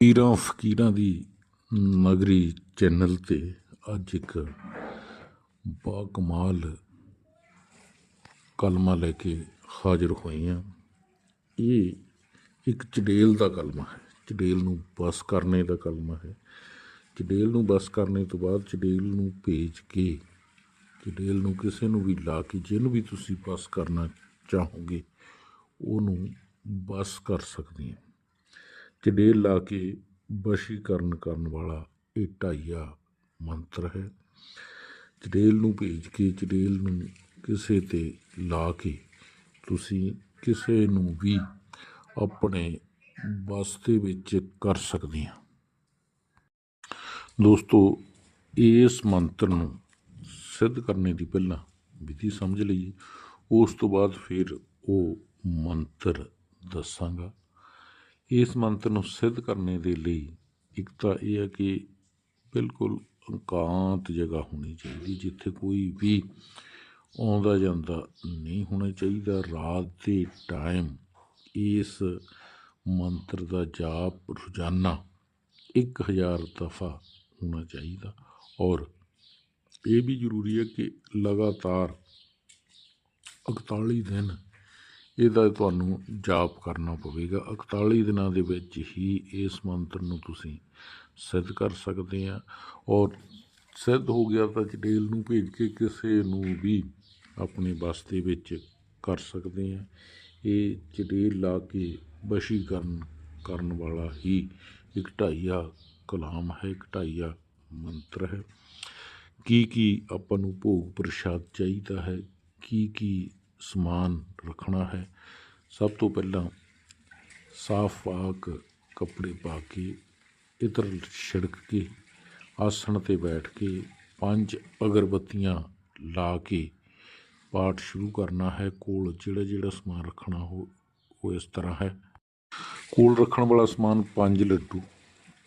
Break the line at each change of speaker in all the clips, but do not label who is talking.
ਪੀਰਾਂ ਫਕੀਰਾਂ ਦੀ ਨਗਰੀ ਚੈਨਲ ਤੇ ਅੱਜ ਇੱਕ ਬਾ ਕਮਾਲ ਕਲਮਾ ਲੈ ਕੇ ਹਾਜ਼ਰ ਹੋਏ ਹਾਂ। ਇਹ ਇੱਕ ਚੜੇਲ ਦਾ ਕਲਮਾ ਹੈ। ਚੜੇਲ ਨੂੰ ਬਸ ਕਰਨੇ ਦਾ ਕਲਮਾ ਹੈ। ਚੜੇਲ ਨੂੰ ਬਸ ਕਰਨੇ ਤੋਂ ਬਾਅਦ ਚੜੇਲ ਨੂੰ ਭੇਜ ਕੇ ਚੜੇਲ ਨੂੰ ਕਿਸੇ ਨੂੰ ਵੀ ਲਾ ਕੇ ਜਿਹਨੂੰ ਵੀ ਤੁਸੀਂ ਬਸ ਕਰਨਾ ਚਾਹੋਗੇ, ਉਹਨੂੰ ਬਸ ਕਰ ਸਕਦੇ ਹਾਂ। ਚੜੇਲ ਲਾ ਕੇ ਵਸ਼ੀਕਰਨ ਕਰਨ ਵਾਲਾ ਇਹ ਢਾਈਆ ਮੰਤਰ ਹੈ। ਚੜੇਲ ਨੂੰ ਭੇਜ ਕੇ ਚੜੇਲ ਨੂੰ ਕਿਸੇ ਤੇ ਲਾ ਕੇ ਤੁਸੀਂ ਕਿਸੇ ਨੂੰ ਵੀ ਆਪਣੇ ਬਸ ਦੇ ਵਿੱਚ ਕਰ ਸਕਦੇ ਹਾਂ। ਦੋਸਤੋ, ਇਸ ਮੰਤਰ ਨੂੰ ਸਿੱਧ ਕਰਨੇ ਦੀ ਪਹਿਲਾਂ ਵਿਧੀ ਸਮਝ ਲਈਏ ਉਸ ਤੋਂ ਬਾਅਦ ਫਿਰ ਉਹ ਮੰਤਰ ਦੱਸਾਂਗਾ। ਇਸ ਮੰਤਰ ਨੂੰ ਸਿੱਧ ਕਰਨੇ ਦੇ ਲਈ ਇੱਕ ਤਾਂ ਇਹ ਹੈ ਕਿ ਬਿਲਕੁਲ ਇਕਾਂਤ ਜਗ੍ਹਾ ਹੋਣੀ ਚਾਹੀਦੀ, ਜਿੱਥੇ ਕੋਈ ਵੀ ਆਉਂਦਾ ਜਾਂਦਾ ਨਹੀਂ ਹੋਣਾ ਚਾਹੀਦਾ। ਰਾਤ ਦੇ ਟਾਈਮ ਇਸ ਮੰਤਰ ਦਾ ਜਾਪ ਰੋਜ਼ਾਨਾ 1000 ਦਫਾ ਹੋਣਾ ਚਾਹੀਦਾ। ਔਰ ਇਹ ਵੀ ਜ਼ਰੂਰੀ ਹੈ ਕਿ ਲਗਾਤਾਰ 41 ਦਿਨ ਇਹਦਾ ਤੁਹਾਨੂੰ ਜਾਪ ਕਰਨਾ ਪਵੇਗਾ। 41 ਦਿਨਾਂ ਦੇ ਵਿੱਚ ਹੀ ਇਸ ਮੰਤਰ ਨੂੰ ਤੁਸੀਂ ਸਿੱਧ ਕਰ ਸਕਦੇ ਆ। ਔਰ ਸਿੱਧ ਹੋ ਗਿਆ ਤਾਂ ਚੜੇਲ ਨੂੰ ਭੇਜ ਕੇ ਕਿਸੇ ਨੂੰ ਵੀ ਆਪਣੇ ਬਸ ਦੇ ਵਿੱਚ ਕਰ ਸਕਦੇ ਆ। ਇਹ ਚੜੇਲ ਲਾ ਕੇ ਵਸ਼ੀਕਰਨ ਕਰਨ ਵਾਲਾ ਹੀ ਇੱਕ ਢਾਈਆ ਕਲਾਮ ਹੈ, ਇੱਕ ਢਾਈਆ ਮੰਤਰ ਹੈ। ਕੀ ਕੀ ਆਪਾਂ ਨੂੰ ਭੋਗ ਪ੍ਰਸ਼ਾਦ ਚਾਹੀਦਾ ਹੈ? ਕੀ ਕੀ ਸਮਾਨ ਰੱਖਣਾ ਹੈ। ਸਭ ਤੋਂ ਪਹਿਲਾਂ ਸਾਫ਼ ਪਾਕ ਕੱਪੜੇ ਪਾ ਕੇ ਇਤਰ ਛਿੜਕ ਕੇ, ਆਸਣ ਤੇ ਬੈਠ ਕੇ, ਪੰਜ ਅਗਰਬੱਤੀਆਂ ਲਾ ਕੇ ਪਾਠ ਸ਼ੁਰੂ ਕਰਨਾ ਹੈ। ਕੋਲ ਜਿਹੜਾ ਜਿਹੜਾ ਸਮਾਨ ਰੱਖਣਾ ਹੋ, ਉਹ ਇਸ ਤਰ੍ਹਾਂ ਹੈ। ਕੋਲ ਰੱਖਣ ਵਾਲਾ ਸਮਾਨ ਪੰਜ ਲੱਡੂ,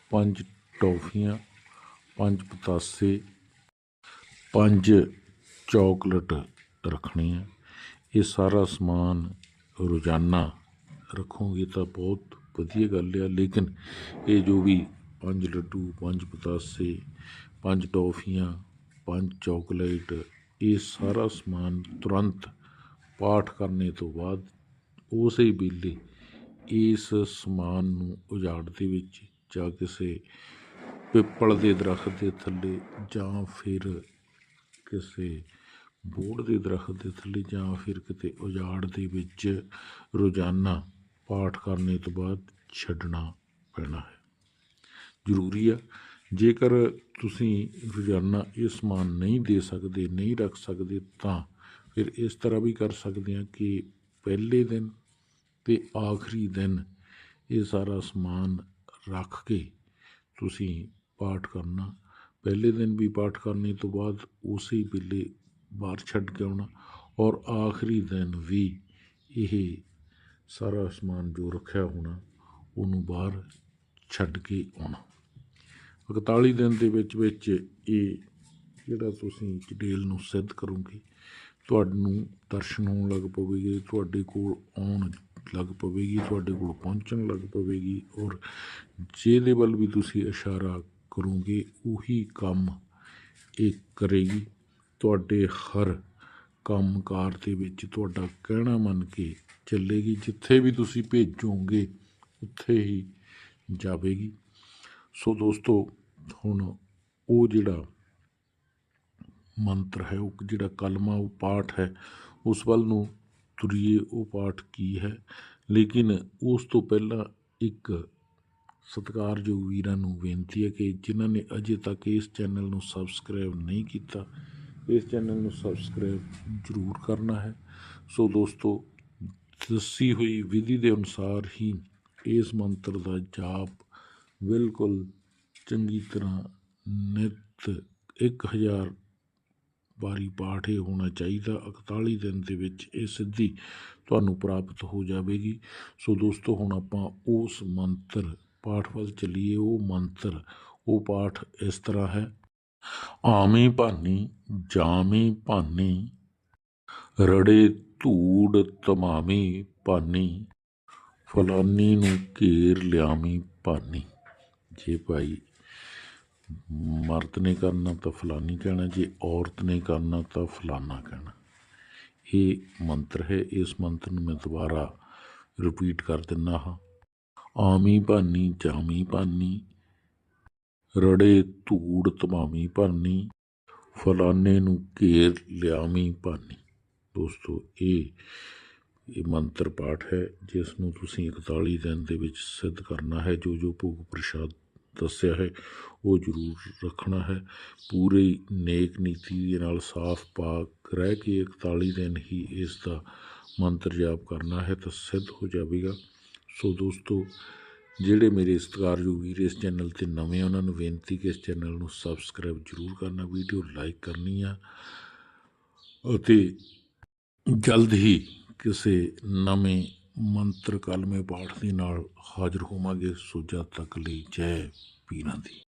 ਪੰਜ ਟੌਫੀਆਂ, ਪੰਜ ਪਤਾਸੇ, ਪੰਜ ਚਾਕਲੇਟ ਰੱਖਣੀ ਹੈ ਇਹ ਸਾਰਾ ਸਮਾਨ ਰੋਜ਼ਾਨਾ ਰੱਖੋਗੇ ਤਾਂ ਬਹੁਤ ਵਧੀਆ ਗੱਲ ਆ, ਲੇਕਿਨ ਇਹ ਜੋ ਵੀ ਪੰਜ ਲੱਡੂ, ਪੰਜ ਪਤਾਸੇ, ਪੰਜ ਟੌਫੀਆਂ, ਪੰਜ ਚਾਕਲੇਟ, ਇਹ ਸਾਰਾ ਸਮਾਨ ਤੁਰੰਤ ਪਾਠ ਕਰਨੇ ਤੋਂ ਬਾਅਦ ਉਸੇ ਵੇਲੇ ਇਸ ਸਮਾਨ ਨੂੰ ਉਜਾੜ ਦੇ ਵਿੱਚ ਜਾਂ ਕਿਸੇ ਪਿੱਪਲ ਦੇ ਦਰਖਤ ਦੇ ਥੱਲੇ ਜਾਂ ਫਿਰ ਕਿਸੇ ਬੋੜ ਦੇ ਦਰਖਤ ਦੇ ਥੱਲੇ ਜਾਂ ਫਿਰ ਕਿਤੇ ਉਜਾੜ ਦੇ ਵਿੱਚ ਰੋਜ਼ਾਨਾ ਪਾਠ ਕਰਨੇ ਤੋਂ ਬਾਅਦ ਛੱਡਣਾ ਪੈਣਾ ਹੈ। ਜ਼ਰੂਰੀ ਆ, ਜੇਕਰ ਤੁਸੀਂ ਰੋਜ਼ਾਨਾ ਇਹ ਸਮਾਨ ਨਹੀਂ ਦੇ ਸਕਦੇ, ਨਹੀਂ ਰੱਖ ਸਕਦੇ, ਤਾਂ ਫਿਰ ਇਸ ਤਰ੍ਹਾਂ ਵੀ ਕਰ ਸਕਦੇ ਆ ਕਿ ਪਹਿਲੇ ਦਿਨ ਤੇ ਆਖਰੀ ਦਿਨ ਇਹ ਸਾਰਾ ਸਮਾਨ ਰੱਖ ਕੇ ਤੁਸੀਂ ਪਾਠ ਕਰਨਾ। ਪਹਿਲੇ ਦਿਨ ਵੀ ਪਾਠ ਕਰਨੇ ਤੋਂ ਬਾਅਦ ਉਸੇ ਵੇਲੇ ਬਾਹਰ ਛੱਡ ਕੇ ਆਉਣਾ। ਔਰ ਆਖਰੀ ਦਿਨ ਵੀ ਇਹ ਸਾਰਾ ਸਮਾਨ ਜੋ ਰੱਖਿਆ ਹੋਣਾ, ਉਹਨੂੰ ਬਾਹਰ ਛੱਡ ਕੇ ਆਉਣਾ। 41 ਦਿਨ ਦੇ ਵਿੱਚ ਵਿੱਚ ਇਹ ਜਿਹੜਾ ਤੁਸੀਂ ਚੜੇਲ ਨੂੰ ਸਿੱਧ ਕਰੋਗੇ, ਤੁਹਾਨੂੰ ਦਰਸ਼ਨ ਹੋਣ ਲੱਗ ਪਵੇਗੇ, ਤੁਹਾਡੇ ਕੋਲ ਆਉਣ ਲੱਗ ਪਵੇਗੀ, ਤੁਹਾਡੇ ਕੋਲ ਪਹੁੰਚਣ ਲੱਗ ਪਵੇਗੀ। ਔਰ ਜਿਹਦੇ ਵੱਲ ਵੀ ਤੁਸੀਂ ਇਸ਼ਾਰਾ ਕਰੋਗੇ, ਉਹੀ ਕੰਮ ਇਹ ਕਰੇਗੀ। ਤੁਹਾਡੇ ਹਰ ਕੰਮਕਾਰ ਦੇ ਵਿੱਚ ਤੁਹਾਡਾ ਕਹਿਣਾ ਮੰਨ ਕੇ ਚੱਲੇਗੀ। ਜਿੱਥੇ ਵੀ ਤੁਸੀਂ ਭੇਜੋਗੇ, ਉੱਥੇ ਹੀ ਜਾਵੇਗੀ। ਸੋ ਦੋਸਤੋ, ਹੁਣ ਉਹ ਜਿਹੜਾ ਮੰਤਰ ਹੈ, ਉਹ ਜਿਹੜਾ ਕਲਮਾ, ਉਹ ਪਾਠ ਹੈ, ਉਸ ਵੱਲ ਨੂੰ ਤੁਰੀਏ, ਉਹ ਪਾਠ ਕੀ ਹੈ? ਲੇਕਿਨ ਉਸ ਤੋਂ ਪਹਿਲਾਂ ਇੱਕ ਸਤਿਕਾਰਯੋਗ ਵੀਰਾਂ ਨੂੰ ਬੇਨਤੀ ਹੈ ਕਿ ਜਿਨ੍ਹਾਂ ਨੇ ਅਜੇ ਤੱਕ ਇਸ ਚੈਨਲ ਨੂੰ ਸਬਸਕ੍ਰਾਈਬ ਨਹੀਂ ਕੀਤਾ ਇਸ ਚੈਨਲ ਨੂੰ ਸਬਸਕ੍ਰਾਈਬ ਜ਼ਰੂਰ ਕਰਨਾ ਹੈ। ਸੋ ਦੋਸਤੋ, ਦੱਸੀ ਹੋਈ ਵਿਧੀ ਦੇ ਅਨੁਸਾਰ ਹੀ ਇਸ ਮੰਤਰ ਦਾ ਜਾਪ ਬਿਲਕੁਲ ਚੰਗੀ ਤਰ੍ਹਾਂ ਨਿਤ 1000 ਵਾਰੀ ਪਾਠ ਇਹ ਹੋਣਾ ਚਾਹੀਦਾ। 41 ਦਿਨ ਦੇ ਵਿੱਚ ਇਹ ਸਿੱਧੀ ਤੁਹਾਨੂੰ ਪ੍ਰਾਪਤ ਹੋ ਜਾਵੇਗੀ। ਸੋ ਦੋਸਤੋ, ਹੁਣ ਆਪਾਂ ਉਸ ਮੰਤਰ ਪਾਠ ਵੱਲ ਚੱਲੀਏ। ਉਹ ਮੰਤਰ, ਉਹ ਪਾਠ ਇਸ ਤਰ੍ਹਾਂ ਹੈ। ਆਵੇਂ ਭਾਨੀ, ਜਾਵੇਂ ਭਾਨੀ, ਰੜੇ ਧੂੜ ਤਮਾਮੀ ਭਾਨੀ, ਫਲਾਨੀ ਨੂੰ ਘੇਰ ਲਿਆਵੀਂ ਭਾਨੀ। ਜੇ ਭਾਈ ਮਰਦ ਨੇ ਕਰਨਾ ਤਾਂ ਫਲਾਨੀ ਕਹਿਣਾ, ਜੇ ਔਰਤ ਨੇ ਕਰਨਾ ਤਾਂ ਫਲਾਨਾ ਕਹਿਣਾ। ਇਹ ਮੰਤਰ ਹੈ, ਇਸ ਮੰਤਰ ਨੂੰ ਮੈਂ ਦੁਬਾਰਾ ਰਿਪੀਟ ਕਰ ਦਿੰਦਾ ਹਾਂ। ਆਮੀ ਭਾਨੀ ਜਾਮੀ ਭਾਨੀ ਰੜੇ ਧੂੜ ਤਮਾਮੀ ਭਾਨੀ, ਫਲਾਨੇ ਨੂੰ ਘੇਰ ਲਿਆਮੀ ਭਾਨੀ। ਦੋਸਤੋ, ਇਹ ਇਹ ਮੰਤਰ ਪਾਠ ਹੈ, ਜਿਸ ਨੂੰ ਤੁਸੀਂ 41 ਦਿਨ ਦੇ ਵਿੱਚ ਸਿੱਧ ਕਰਨਾ ਹੈ। ਜੋ ਜੋ ਭੋਗ ਪ੍ਰਸ਼ਾਦ ਦੱਸਿਆ ਹੈ, ਉਹ ਜ਼ਰੂਰ ਰੱਖਣਾ ਹੈ। ਪੂਰੀ ਨੇਕ ਨੀਤੀ ਦੇ ਨਾਲ ਸਾਫ਼ ਪਾਕ ਰਹਿ ਕੇ 41 ਦਿਨ ਹੀ ਇਸ ਦਾ ਮੰਤਰ ਜਾਪ ਕਰਨਾ ਹੈ ਤਾਂ ਸਿੱਧ ਹੋ ਜਾਵੇਗਾ। ਸੋ ਦੋਸਤੋ ਜਿਹੜੇ ਮੇਰੇ ਸਤਿਕਾਰਯੋਗ ਵੀਰ ਇਸ ਚੈਨਲ ਤੇ ਨਵੇਂ ਆ, ਉਹਨਾਂ ਨੂੰ ਬੇਨਤੀ ਕਿ ਇਸ ਚੈਨਲ ਨੂੰ ਸਬਸਕ੍ਰਾਈਬ ਜ਼ਰੂਰ ਕਰਨਾ ਵੀਡੀਓ ਲਾਈਕ ਕਰਨੀ ਆ ਅਤੇ ਜਲਦ ਹੀ ਕਿਸੇ ਨਵੇਂ ਮੰਤਰ ਕਲਮੇ ਪਾਠ ਦੇ ਨਾਲ ਹਾਜ਼ਰ ਹੋਵਾਂਗੇ। ਸੋ ਜਦ ਤੱਕ ਲਈ ਜੈ ਪੀਰਾਂ ਦੀ।